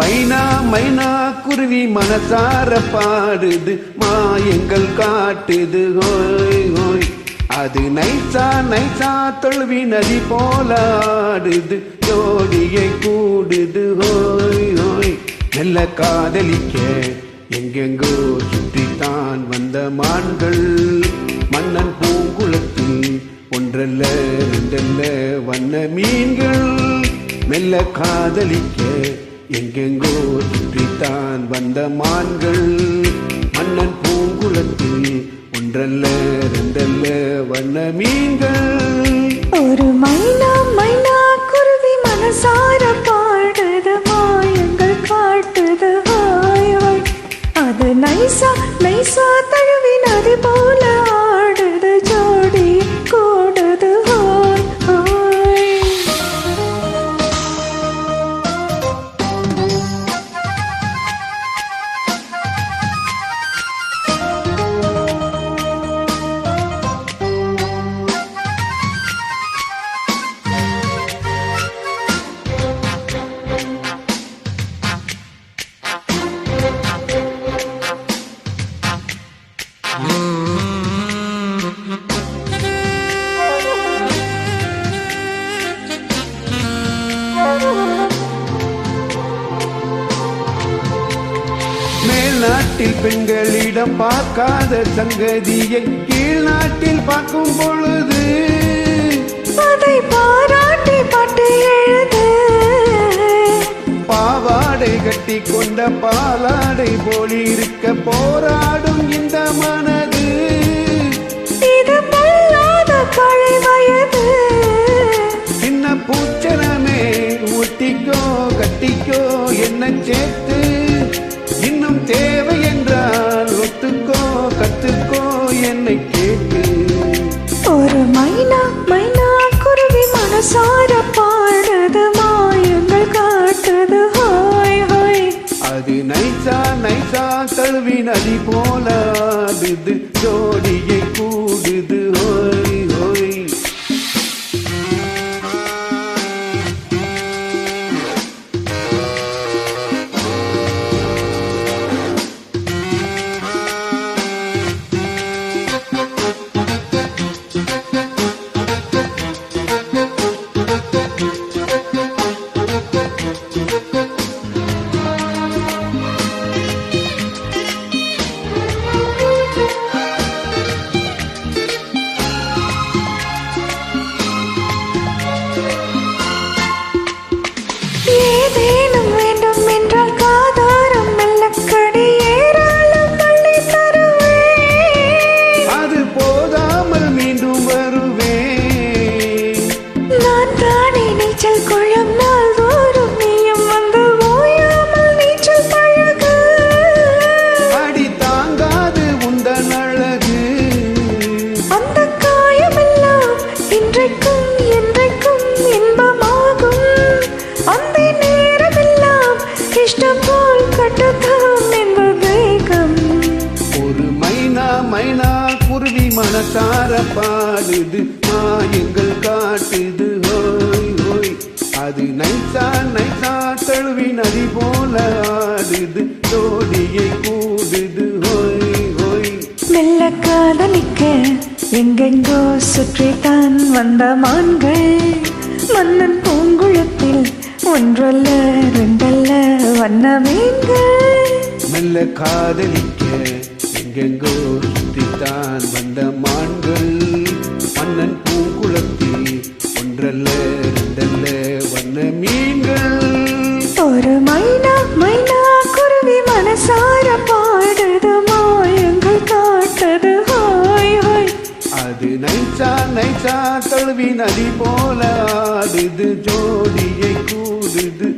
மைனா மைனா குருவி மனசார பாடுது மாயங்கள் காட்டுது ஹோய் ஹோய் அது நைசா நைசா தொழுவி நதி போலாடுது ஜோடியை கூடுது ஹோய் ஹோய் மெல்ல காதலிக்க எங்கெங்கோ சுற்றித்தான் வந்த மான்கள். மன்னன் பூங்குளத்தில் ஒன்றல்ல ரெண்டல்ல வண்ண மீன்கள். மெல்ல காதலிக்க எங்கெங்கோ சுற்றித்தான் வந்த மான்கள். மன்னன் பூங்குளத்தில் ஒன்றல்ல ரெண்டல்ல வண்ண மீன்கள். மேல்நாட்டில் பெண்களிடம் பார்க்காத சங்கதியை கீழ் நாட்டில் பார்க்கும் பொழுது அதை பாராட்டி பாட்டு எழுது. பாவாடை கட்டி கொண்ட பாலாடை போலி இருக்க போராடும் இந்த மனது. இது பொல்லாத பழை வயது. சின்ன பூச்சரமே ஒட்டிக்கோ கட்டிக்கோ என்ன சேர்த்து. நதி போல ஜோடியை கூடுது 夜夜 மனசார பாடுது மாயங்கள் காட்டுது. ஹோய் ஹோய். அது நைசா நைசா தழுவி நதி போல ஆடுது. ஜோடியை கூடுது. ஹோய் ஹோய். மெல்ல காதலிக்க எங்கெங்கோ சுற்றித்தான் வந்த மான்கள். மன்னன் பூங்குளத்தில் ஒன்றல்ல ரெண்டல்ல வண்ண மீன்கள். மெல்ல காதலிக்க எங்கெங்கோ சுத்தித்தான் வந்த மான்கள். மன்னன் பூங்குளத்தில் ஒன்றல்ல ரெண்டல்ல வண்ண மீன்கள். ஒரு மைனா மைனா குருவி மனசார பாடுது மாயங்கள் காட்டுது ஹாய் ஹாய். அது நைசா நைசா தழுவி நதி போல ஆடுது ஜோடியை கூடுது